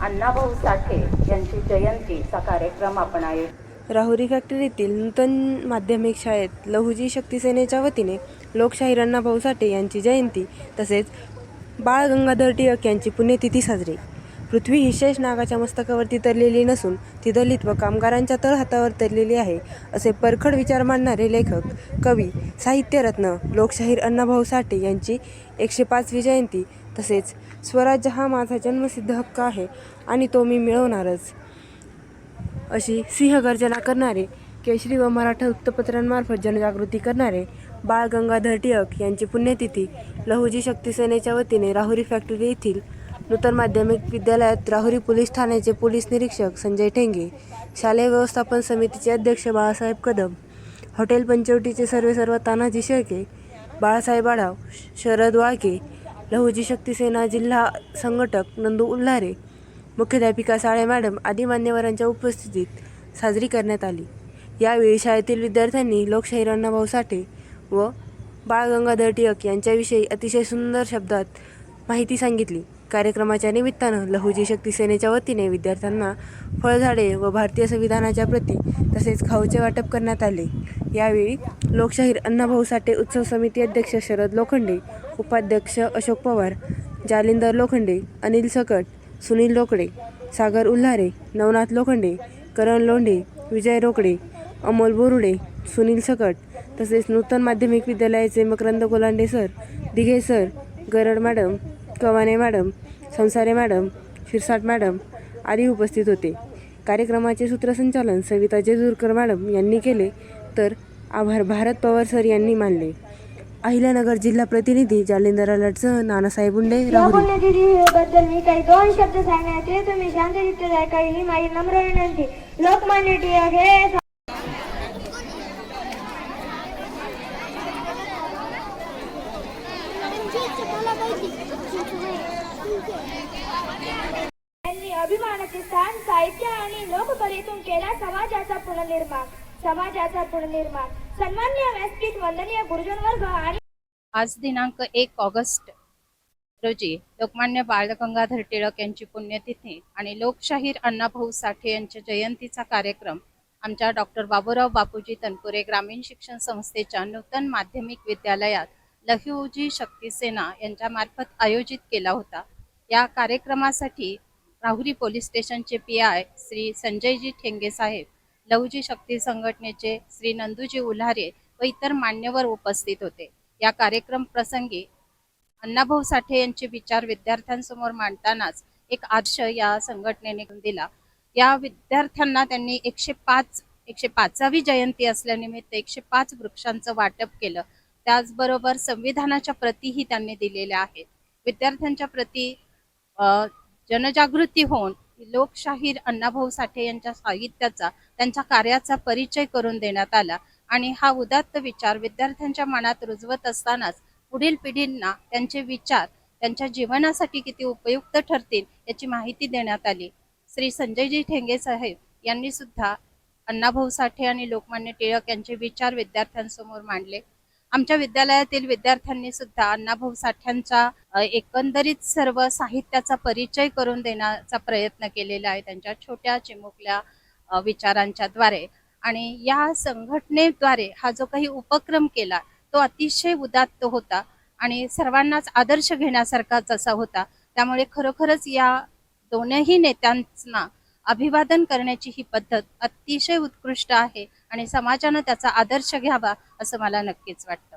अण्णाभाऊ साठे यांची जयंतीचा कार्यक्रम आपण आयोजित राहुरी फॅक्टरीतील नूतन माध्यमिक शाळेत लहुजी शक्ती सेनेच्या वतीने लोकशाहीर अण्णाभाऊ साठे यांची जयंती तसेच बाळ गंगाधर टिळक यांची पुण्यतिथी साजरी. पृथ्वी ही शेष नागाच्या मस्तकावरती तरलेली नसून ती दलित व कामगारांच्या तळहातावर तरलेली आहे असे परखड विचार मांडणारे लेखक कवी साहित्यरत्न लोकशाहीर अण्णाभाऊ साठे यांची एकशे पाचवी जयंती तसेच स्वराज्य हा माझा जन्मसिद्ध हक्क आहे आणि तो मी मिळवणारच. अशी सिंहगर्जना करणारे केशरी व मराठा वृत्तपत्रांमार्फत जनजागृती करणारे बाळ गंगाधर टिळक यांची पुण्यतिथी लहुजी शक्ती सेनेच्या वतीने राहुरी फॅक्टरी येथील नूतन माध्यमिक विद्यालयात राहुरी पोलीस ठाण्याचे पोलीस निरीक्षक संजय ठेंगे शालेय व्यवस्थापन समितीचे अध्यक्ष बाळासाहेब कदम हॉटेल पंचवटीचे सर्वे सर्व तानाजी शेळके बाळासाहेब आढाव शरद वाळके लहुजी शक्ती सेना जिल्हा संघटक नंदू उल्हारे मुख्याध्यापिका साळे मॅडम आदी मान्यवरांच्या उपस्थितीत साजरी करण्यात आली. यावेळी शाळेतील विद्यार्थ्यांनी लोकशाहीर अण्णाभाऊ साठे व बाळ गंगाधर टिळक यांच्याविषयी अतिशय सुंदर शब्दात माहिती सांगितली. कार्यक्रमाच्या निमित्तानं लहुजी शक्ती सेनेच्या वतीने विद्यार्थ्यांना फळझाडे व भारतीय संविधानाच्या प्रती तसेच खाऊचे वाटप करण्यात आले. यावेळी लोकशाहीर अण्णाभाऊ साठे उत्सव समिती अध्यक्ष शरद लोखंडे उपाध्यक्ष अशोक पवार जालिंदर लोखंडे अनिल सकट सुनील रोकडे सागर उल्हारे नवनाथ लोखंडे करण लोंढे विजय रोकडे अमोल बोरुडे सुनील सकट तसेच नूतन माध्यमिक विद्यालयाचे Makarand Golande sir Dighe sir Garad madam Kavane madam Sansare madam Shirsat madam आदी उपस्थित होते. कार्यक्रमाचे सूत्रसंचालन सविता जेजूरकर मॅडम यांनी केले तर आभार भारत पवार सर यांनी मानले. अहिल्यानगर जिल्हा प्रतिनिधी जालिंदर अलटसह नानासाहेब उंडे या राहुरी. पुण्यतिथीबद्दल मी काही दोन शब्द सांगण्याचे तुम्ही शांतचित्त ऐकावी ही माझी नम्र विनंती. लोकमान्य टिळक हे त्यांनी अभिमानाचे स्थान साहित्य आणि लोककलेतून केला समाजाचा पुनर्निर्माण. समाजाचा पुनर्निर्माण. सन्मान्य व्यासपीठ वंदनीय गुरुजन वर्ग आणि आज दिनांक एक ऑगस्ट रोजी लोकमान्य बाळ गंगाधर टिळक यांची पुण्यतिथी आणि लोकशाहीर अण्णाभाऊ साठे यांच्या जयंतीचा कार्यक्रम आमच्या डॉक्टर बाबूराव बापूजी तनपुरे ग्रामीण शिक्षण संस्थेच्या नूतन माध्यमिक विद्यालयात लहिऊजी शक्ती सेना यांच्यामार्फत आयोजित केला होता. या कार्यक्रमासाठी राहुरी पोलीस स्टेशनचे पी आय श्री संजयजी ठेंगे साहेब लहुजी शक्ती संघटनेचे श्री नंदूजी उल्हारे व इतर मान्यवर उपस्थित होते. या कार्यक्रम प्रसंगी अण्णाभाऊ साठे यांचे विचार विद्यार्थ्यांसमोर मांडतानाच एक आदर्श या संघटनेने दिला. या विद्यार्थ्यांना त्यांनी एकशे पाच एकशे पाचावी जयंती असल्यानिमित्त एकशे पाच वृक्षांचं वाटप केलं. त्याचबरोबर संविधानाच्या प्रतीही त्यांनी दिलेल्या आहेत. विद्यार्थ्यांच्या प्रती जनजागृती होऊन लोकशाहीर अण्णाभाऊ साठे यांच्या साहित्याचा त्यांच्या कार्याचा परिचय करून देण्यात आला. आणि हा उदात्त विचार विद्यार्थ्यांच्या मनात रुजवत असतानाच पुढील पिढींना त्यांचे विचार त्यांच्या जीवनासाठी किती उपयुक्त ठरतील याची माहिती देण्यात आली. श्री संजयजी ठेंगे साहेब यांनी सुद्धा अण्णाभाऊ साठे आणि लोकमान्य टिळक यांचे विचार विद्यार्थ्यांसमोर मांडले. आमच्या विद्यालयातील विद्यार्थ्यांनी सुद्धा अण्णाभाऊ साठ्यांचा एकंदरीत सर्व साहित्याचा परिचय करून देण्याचा प्रयत्न केलेला आहे त्यांच्या छोट्या चिमुकल्या विचारांच्या द्वारे आणि या संघटनेद्वारे हा जो काही उपक्रम केला तो अतिशय उदात्त होता आणि सर्वांनाच आदर्श घेण्यासारखाच असा होता. त्यामुळे खरोखरच या दोनही नेत्यांना अभिवादन करण्याची ही पद्धत अतिशय उत्कृष्ट आहे आणि समाजानं त्याचा आदर्श घ्यावा असं मला नक्कीच वाटतं.